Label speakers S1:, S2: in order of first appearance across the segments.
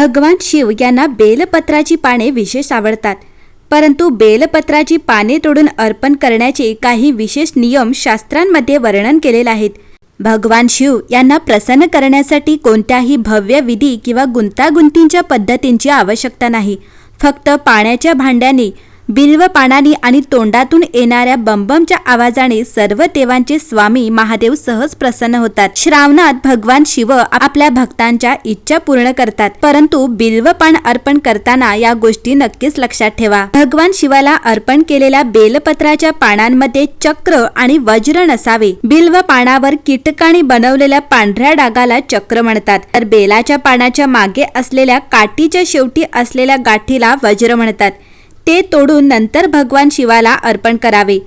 S1: भगवान शिव यांना बेलपत्राची पाने विशेष आवडतात. परंतु बेलपत्राची पाने तोडून अर्पण करण्याचे काही विशेष नियम शास्त्रांमध्ये वर्णन केलेले आहेत. भगवान शिव यांना प्रसन्न करण्यासाठी कोणत्याही भव्य विधी किंवा गुंतागुंतींच्या पद्धतींची आवश्यकता नाही. फक्त पाण्याच्या भांड्याने बिल्व पानानी आणि तोंडातून येणाऱ्या बंबमच्या आवाजाने सर्व देवांचे स्वामी महादेव सहज प्रसन्न होतात. श्रावणात भगवान शिव आपल्या भक्तांच्या इच्छा पूर्ण करतात. परंतु बिल्व पान अर्पण करताना या गोष्टी नक्कीच लक्षात ठेवा. भगवान शिवाला अर्पण केलेल्या बेलपत्राच्या पानांमध्ये चक्र आणि वज्र नसावे. बिल्व पानावर कीटकाने बनवलेल्या पांढऱ्या डागाला चक्र म्हणतात. तर बेलाच्या पानाच्या मागे असलेल्या काठीच्या शेवटी असलेल्या गाठीला वज्र म्हणतात. ते तोडून नंतर भगवान शिवाला अर्पण करावे.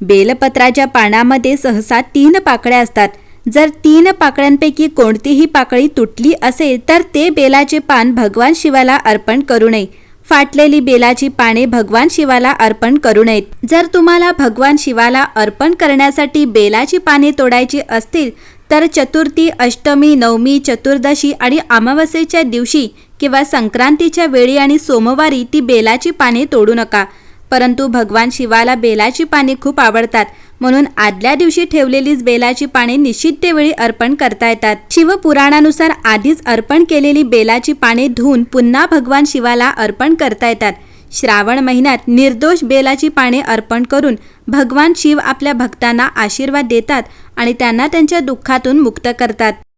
S1: बेलपत्राच्या पानामध्ये सहसा तीन पाकळ्या असतात. जर तीन पाकळ्यांपैकी कोणतीही पाकळी तुटली असेल तर ते बेलाचे पान भगवान शिवाला अर्पण करू नये. फाटलेली बेलाची पाने भगवान शिवाला अर्पण करू नयेत. जर तुम्हाला भगवान शिवाला अर्पण करण्यासाठी बेलाची पाने तोडायची असतील तर चतुर्थी अष्टमी नवमी चतुर्दशी आणि अमावस्येच्या दिवशी किंवा संक्रांतीच्या वेळी आणि सोमवारी ती बेलाची पाने तोडू नका. परंतु भगवान शिवाला बेलाची पाने खूप आवडतात. म्हणून आदल्या दिवशी ठेवलेलीच बेलाची पाने निश्चित वेळी अर्पण करता येतात. शिवपुराणानुसार आधीच अर्पण केलेली बेलाची पाने धुवून पुन्हा भगवान शिवाला अर्पण करता येतात. श्रावण महिन्यात निर्दोष बेलाची पाने अर्पण करून भगवान शिव आपल्या भक्तांना आशीर्वाद देतात आणि त्यांना त्यांच्या दुःखातून मुक्त करतात.